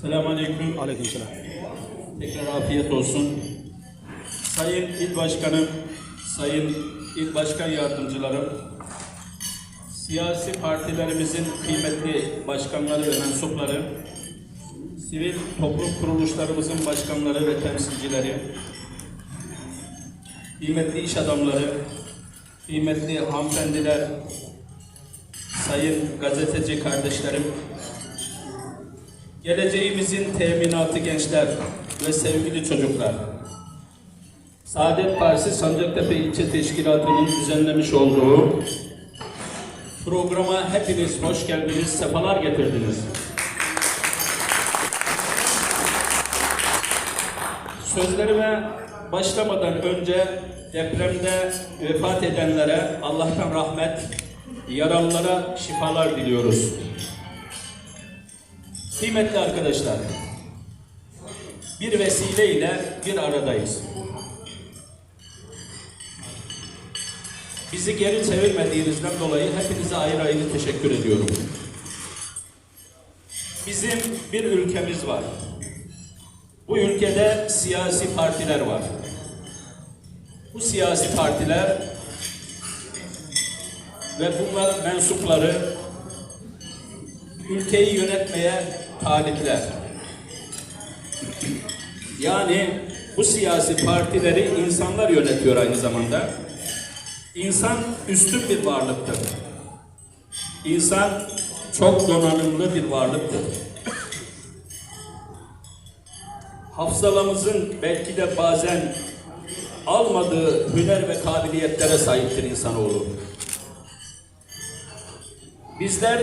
Selamünaleyküm. Aleykümselam. Tekrar afiyet olsun. Sayın İl Başkanım, Sayın İl Başkan Yardımcılarım, siyasi partilerimizin kıymetli başkanları ve mensupları, sivil toplum kuruluşlarımızın başkanları ve temsilcileri, kıymetli iş adamları, kıymetli hanımefendiler, sayın gazeteci kardeşlerim, Geleceğimizin teminatı gençler ve sevgili çocuklar. Saadet Partisi Sancaktepe İlçe Teşkilatı'nın düzenlemiş olduğu programa hepiniz hoş geldiniz, sefalar getirdiniz. Sözlerime başlamadan önce depremde vefat edenlere Allah'tan rahmet, yaralılara şifalar diliyoruz. Kıymetli arkadaşlar, bir vesileyle bir aradayız. Bizi geri çevirmediğinizden dolayı hepinize ayrı ayrı teşekkür ediyorum. Bizim bir ülkemiz var. Bu ülkede siyasi partiler var. Bu siyasi partiler ve bunların mensupları ülkeyi yönetmeye talipler. Yani bu siyasi partileri insanlar yönetiyor aynı zamanda. İnsan üstün bir varlıktır. İnsan çok donanımlı bir varlıktır. Hafızalamızın belki de bazen almadığı hüner ve kabiliyetlere sahiptir insanoğlu. Bizler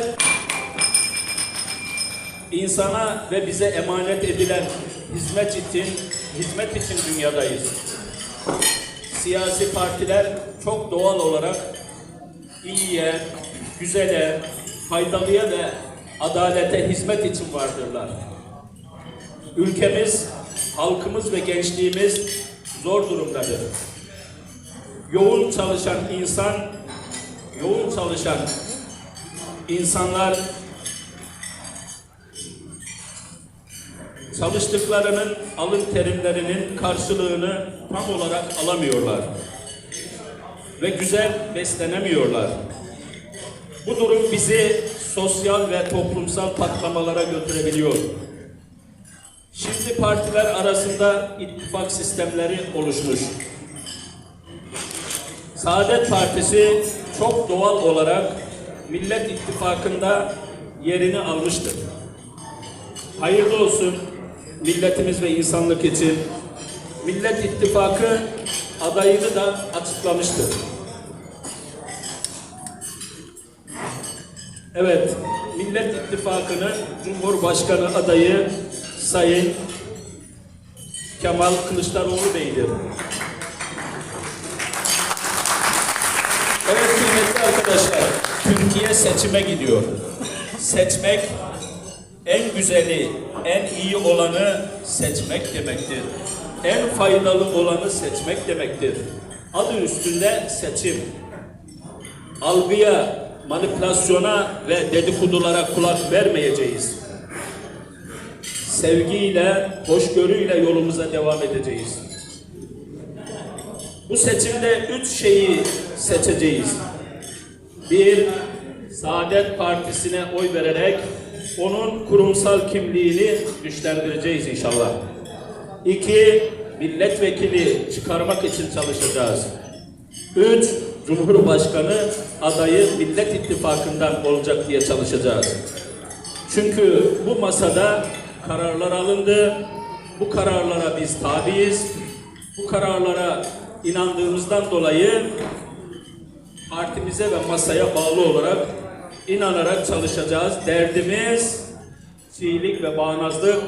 insana ve bize emanet edilen hizmet için hizmet için dünyadayız. Siyasi partiler çok doğal olarak iyiye, güzele, faydalıya ve adalete hizmet için vardırlar. Ülkemiz, halkımız ve gençliğimiz zor durumdadır. Yoğun çalışan insan, yoğun çalışan insanlar çalıştıklarının alın terimlerinin karşılığını tam olarak alamıyorlar. Ve güzel beslenemiyorlar. Bu durum bizi sosyal ve toplumsal patlamalara götürebiliyor. Şimdi partiler arasında ittifak sistemleri oluşmuş. Saadet Partisi çok doğal olarak Millet İttifakı'nda yerini almıştır. Hayırlı olsun milletimiz ve insanlık için. Millet İttifakı adayını da açıklamıştır. Evet, Millet İttifakı'nın Cumhurbaşkanı adayı Sayın Kemal Kılıçdaroğlu Bey'dir. Evet kıymetli arkadaşlar, Türkiye seçime gidiyor. Seçmek en güzeli, en iyi olanı seçmek demektir. En faydalı olanı seçmek demektir. Adı üstünde seçim. Algıya, manipülasyona ve dedikodulara kulak vermeyeceğiz. Sevgiyle, hoşgörüyle yolumuza devam edeceğiz. Bu seçimde üç şeyi seçeceğiz. Bir, Saadet Partisi'ne oy vererek onun kurumsal kimliğini güçlendireceğiz inşallah. İki, milletvekili çıkarmak için çalışacağız. Üç, Cumhurbaşkanı adayı Millet İttifakı'ndan olacak diye çalışacağız. Çünkü bu masada kararlar alındı. Bu kararlara biz tabiiz. Bu kararlara inandığımızdan dolayı partimize ve masaya bağlı olarak inanarak çalışacağız. Derdimiz çiğlik ve bağnazlık,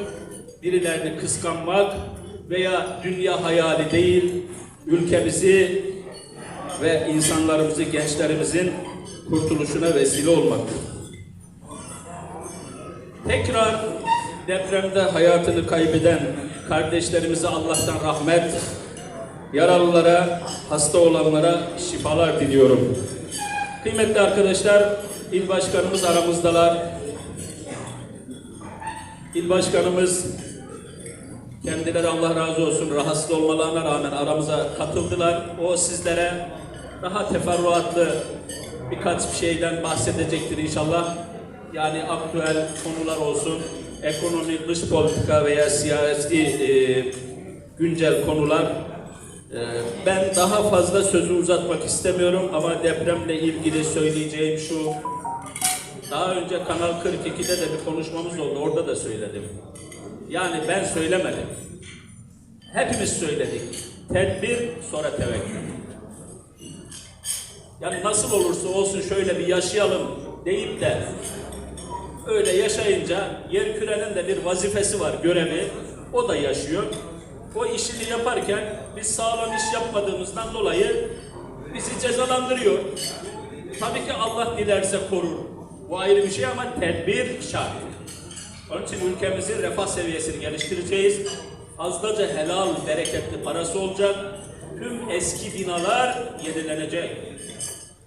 birilerini kıskanmak veya dünya hayali değil, ülkemizi ve insanlarımızı, gençlerimizin kurtuluşuna vesile olmaktır. Tekrar depremde hayatını kaybeden kardeşlerimize Allah'tan rahmet, yaralılara, hasta olanlara şifalar diliyorum. Kıymetli arkadaşlar, il başkanımız aramızdalar. İl Başkanımız kendileri Allah razı olsun rahatsız olmalarına rağmen aramıza katıldılar. O sizlere daha teferruatlı birkaç bir şeyden bahsedecektir inşallah. Yani aktüel konular olsun, ekonomi, dış politika veya siyasi e, güncel konular. E, ben daha fazla sözü uzatmak istemiyorum ama depremle ilgili söyleyeceğim şu. Daha önce Kanal 42'de de bir konuşmamız oldu. Orada da söyledim. Yani ben söylemedim. Hepimiz söyledik. Tedbir sonra tevekkül. Yani nasıl olursa olsun şöyle bir yaşayalım deyip de öyle yaşayınca yer kürenin de bir vazifesi var, görevi. O da yaşıyor. O işini yaparken biz sağlam iş yapmadığımızdan dolayı bizi cezalandırıyor. Tabii ki Allah dilerse korur. Bu ayrı bir şey ama tedbir şart. Onun için ülkemizin refah seviyesini geliştireceğiz. Fazlaca helal, bereketli parası olacak. Tüm eski binalar yenilenecek.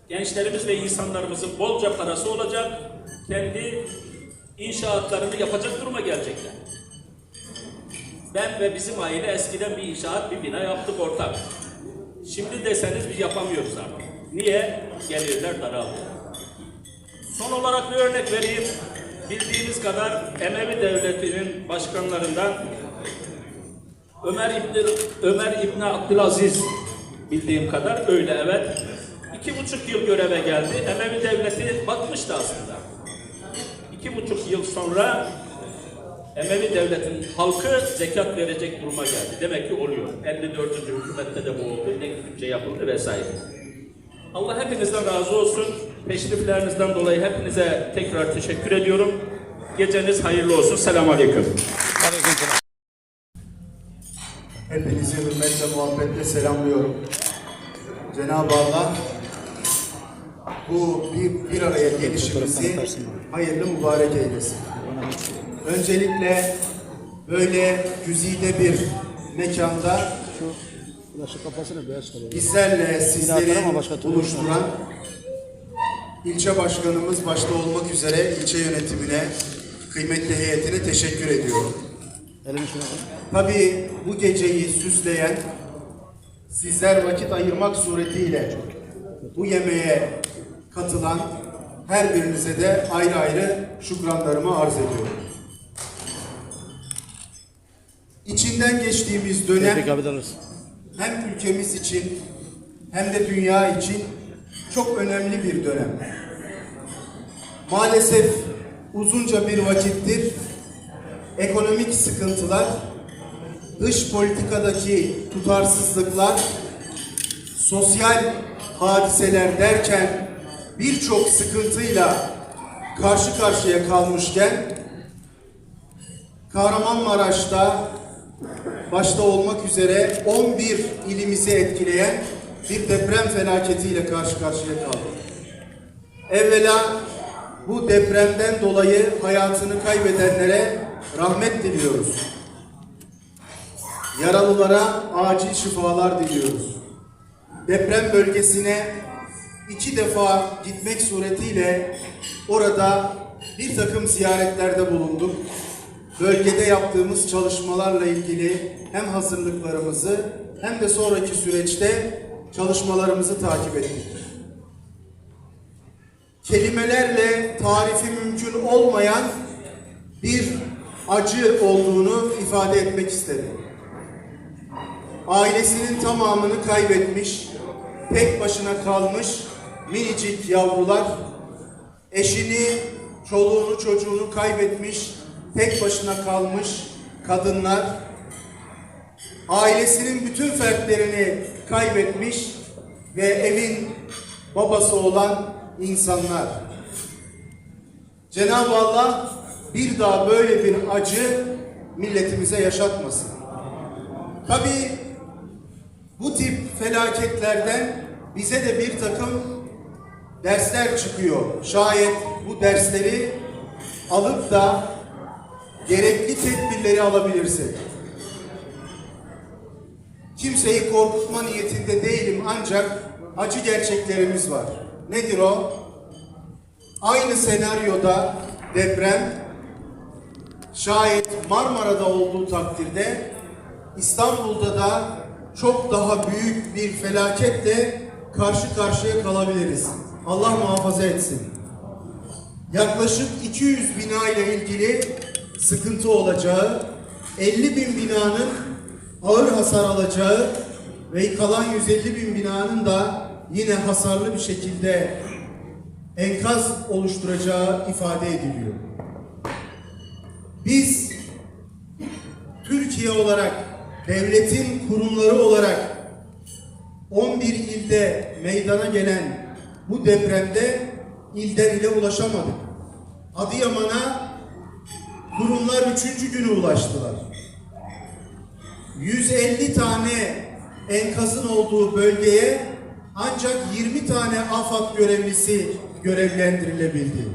Gençlerimiz ve insanlarımızın bolca parası olacak. Kendi inşaatlarını yapacak duruma gelecekler. Ben ve bizim aile eskiden bir inşaat, bir bina yaptık ortak. Şimdi deseniz biz yapamıyoruz artık. Niye? Gelirler daraldı. Son olarak bir örnek vereyim. Bildiğimiz kadar Emevi Devleti'nin başkanlarından Ömer İbni, Ömer İbni Abdülaziz bildiğim kadar öyle evet. İki buçuk yıl göreve geldi. Emevi Devleti batmıştı aslında. İki buçuk yıl sonra Emevi Devleti'nin halkı zekat verecek duruma geldi. Demek ki oluyor. 54. hükümette de bu oldu. Ne bütçe yapıldı vesaire. Allah hepinizden razı olsun. Teşriflerinizden dolayı hepinize tekrar teşekkür ediyorum. Geceniz hayırlı olsun. Selamun Aleyküm. Hepinizi hürmetle, muhabbetle selamlıyorum. Cenab-ı Allah bu bir, bir araya gelişimizi hayırlı mübarek eylesin. Öncelikle böyle güzide bir mekanda Flaşı kafasına beyaz kalıyor. bizlerle sizleri buluşturan ilçe başkanımız başta olmak üzere ilçe yönetimine, kıymetli heyetine teşekkür ediyorum. Tabii bu geceyi süsleyen, sizler vakit ayırmak suretiyle bu yemeğe katılan her birinize de ayrı ayrı şükranlarımı arz ediyorum. İçinden geçtiğimiz dönem hem ülkemiz için hem de dünya için çok önemli bir dönem. Maalesef uzunca bir vakittir ekonomik sıkıntılar, dış politikadaki tutarsızlıklar, sosyal hadiseler derken birçok sıkıntıyla karşı karşıya kalmışken Kahramanmaraş'ta başta olmak üzere 11 ilimizi etkileyen bir deprem felaketiyle karşı karşıya kaldık. Evvela bu depremden dolayı hayatını kaybedenlere rahmet diliyoruz. Yaralılara acil şifalar diliyoruz. Deprem bölgesine iki defa gitmek suretiyle orada bir takım ziyaretlerde bulunduk. Bölgede yaptığımız çalışmalarla ilgili hem hazırlıklarımızı hem de sonraki süreçte çalışmalarımızı takip ettik. Kelimelerle tarifi mümkün olmayan bir acı olduğunu ifade etmek istedim. Ailesinin tamamını kaybetmiş, tek başına kalmış minicik yavrular, eşini, çoluğunu, çocuğunu kaybetmiş, tek başına kalmış kadınlar, ailesinin bütün fertlerini kaybetmiş ve evin babası olan insanlar. Cenab-ı Allah bir daha böyle bir acı milletimize yaşatmasın. Tabii bu tip felaketlerden bize de bir takım dersler çıkıyor. Şayet bu dersleri alıp da gerekli tedbirleri alabilirsek. Kimseyi korkutma niyetinde değilim ancak acı gerçeklerimiz var. Nedir o? Aynı senaryoda deprem şayet Marmara'da olduğu takdirde İstanbul'da da çok daha büyük bir felaketle karşı karşıya kalabiliriz. Allah muhafaza etsin. Yaklaşık 200 bina ile ilgili sıkıntı olacağı, 50 bin binanın ağır hasar alacağı ve kalan 150 bin binanın da yine hasarlı bir şekilde enkaz oluşturacağı ifade ediliyor. Biz Türkiye olarak, devletin kurumları olarak 11 ilde meydana gelen bu depremde ilden ile ulaşamadık. Adıyaman'a kurumlar üçüncü günü ulaştılar. 150 tane enkazın olduğu bölgeye ancak 20 tane AFAD görevlisi görevlendirilebildi.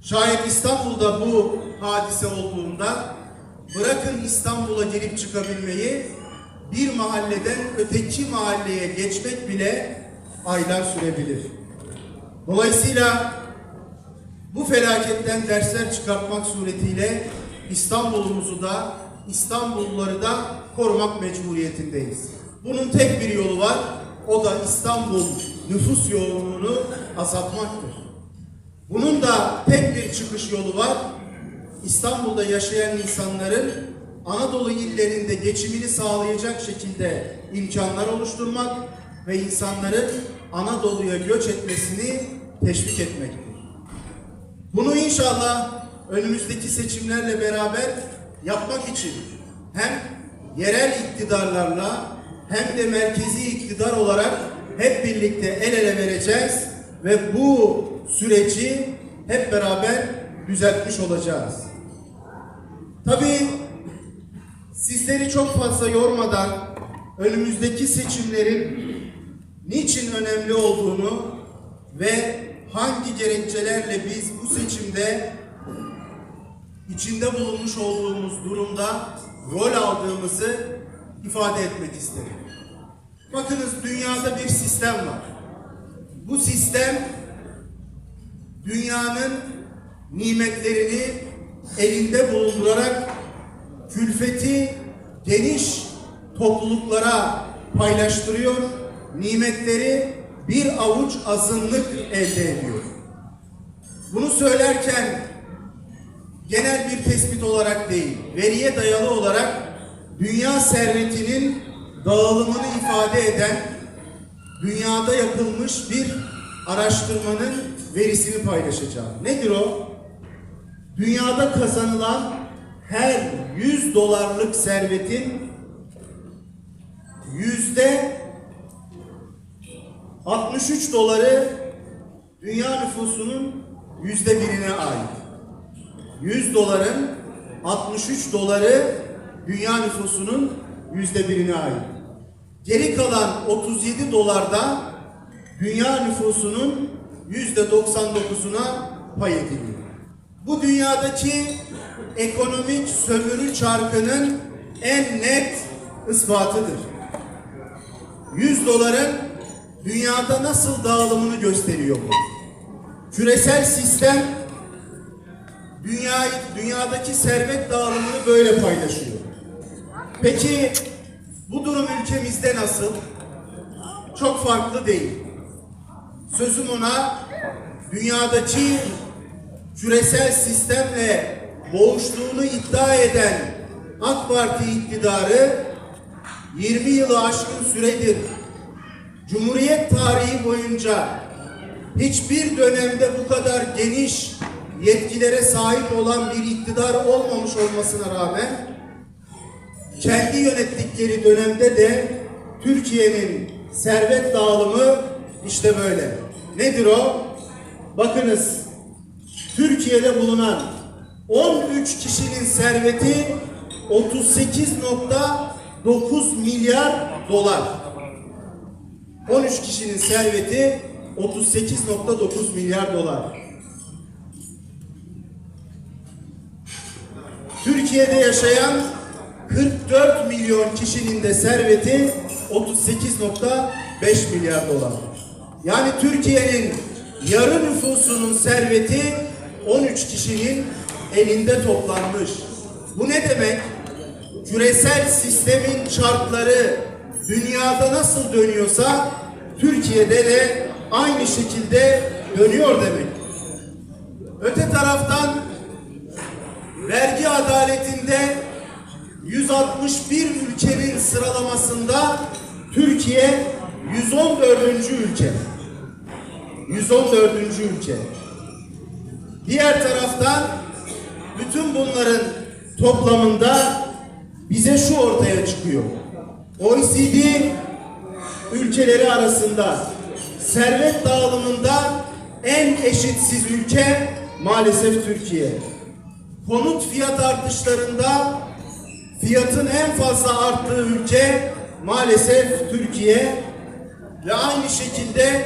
Şayet İstanbul'da bu hadise olduğunda bırakın İstanbul'a girip çıkabilmeyi bir mahalleden öteki mahalleye geçmek bile aylar sürebilir. Dolayısıyla bu felaketten dersler çıkartmak suretiyle İstanbul'umuzu da İstanbulluları da korumak mecburiyetindeyiz. Bunun tek bir yolu var. O da İstanbul nüfus yoğunluğunu azaltmaktır. Bunun da tek bir çıkış yolu var. İstanbul'da yaşayan insanların Anadolu illerinde geçimini sağlayacak şekilde imkanlar oluşturmak ve insanların Anadolu'ya göç etmesini teşvik etmektir. Bunu inşallah önümüzdeki seçimlerle beraber yapmak için hem yerel iktidarlarla hem de merkezi iktidar olarak hep birlikte el ele vereceğiz ve bu süreci hep beraber düzeltmiş olacağız. Tabii sizleri çok fazla yormadan önümüzdeki seçimlerin niçin önemli olduğunu ve hangi gerekçelerle biz bu seçimde içinde bulunmuş olduğumuz durumda rol aldığımızı ifade etmek isterim. Bakınız dünyada bir sistem var. Bu sistem dünyanın nimetlerini elinde bulundurarak külfeti geniş topluluklara paylaştırıyor, nimetleri bir avuç azınlık elde ediyor. Bunu söylerken genel bir tespit olarak değil, veriye dayalı olarak dünya servetinin dağılımını ifade eden dünyada yapılmış bir araştırmanın verisini paylaşacağım. Nedir o? Dünyada kazanılan her 100 dolarlık servetin yüzde 63 doları dünya nüfusunun yüzde birine ait. 100 doların 63 doları dünya nüfusunun yüzde birine ait. Geri kalan 37 dolarda dünya nüfusunun yüzde 99'una pay ediliyor. Bu dünyadaki ekonomik sömürü çarkının en net ispatıdır. 100 doların dünyada nasıl dağılımını gösteriyor bu. Küresel sistem dünya, dünyadaki servet dağılımını böyle paylaşıyor. Peki bu durum ülkemizde nasıl? Çok farklı değil. Sözüm ona dünyadaki küresel sistemle boğuştuğunu iddia eden AK Parti iktidarı 20 yılı aşkın süredir Cumhuriyet tarihi boyunca hiçbir dönemde bu kadar geniş yetkilere sahip olan bir iktidar olmamış olmasına rağmen kendi yönettikleri dönemde de Türkiye'nin servet dağılımı işte böyle. Nedir o? Bakınız Türkiye'de bulunan 13 kişinin serveti 38.9 milyar dolar. 13 kişinin serveti 38.9 milyar dolar. Türkiye'de yaşayan 44 milyon kişinin de serveti 38.5 milyar dolar. Yani Türkiye'nin yarı nüfusunun serveti 13 kişinin elinde toplanmış. Bu ne demek? Küresel sistemin çarkları dünyada nasıl dönüyorsa Türkiye'de de aynı şekilde dönüyor demek. Öte taraftan vergi adaletinde 161 ülkenin sıralamasında Türkiye 114. ülke. 114. ülke. Diğer taraftan bütün bunların toplamında bize şu ortaya çıkıyor. OECD ülkeleri arasında servet dağılımında en eşitsiz ülke maalesef Türkiye. Konut fiyat artışlarında fiyatın en fazla arttığı ülke maalesef Türkiye ve aynı şekilde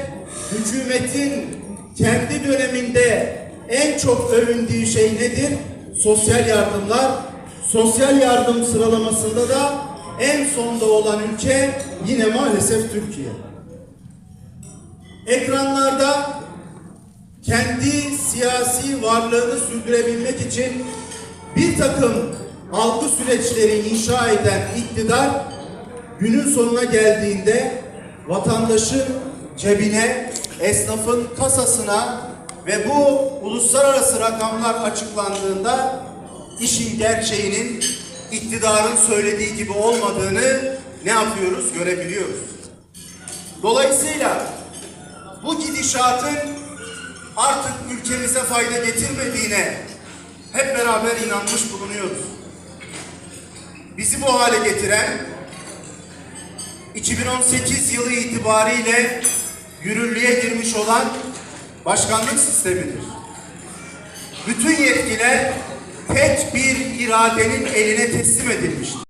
hükümetin kendi döneminde en çok övündüğü şey nedir? Sosyal yardımlar. Sosyal yardım sıralamasında da en sonda olan ülke yine maalesef Türkiye. Ekranlarda kendi siyasi varlığını sürdürebilmek için bir takım algı süreçleri inşa eden iktidar günün sonuna geldiğinde vatandaşın cebine, esnafın kasasına ve bu uluslararası rakamlar açıklandığında işin gerçeğinin iktidarın söylediği gibi olmadığını ne yapıyoruz? Görebiliyoruz. Dolayısıyla bu gidişatın artık ülkemize fayda getirmediğine hep beraber inanmış bulunuyoruz. Bizi bu hale getiren 2018 yılı itibariyle yürürlüğe girmiş olan başkanlık sistemidir. Bütün yetkiler tek bir iradenin eline teslim edilmiştir.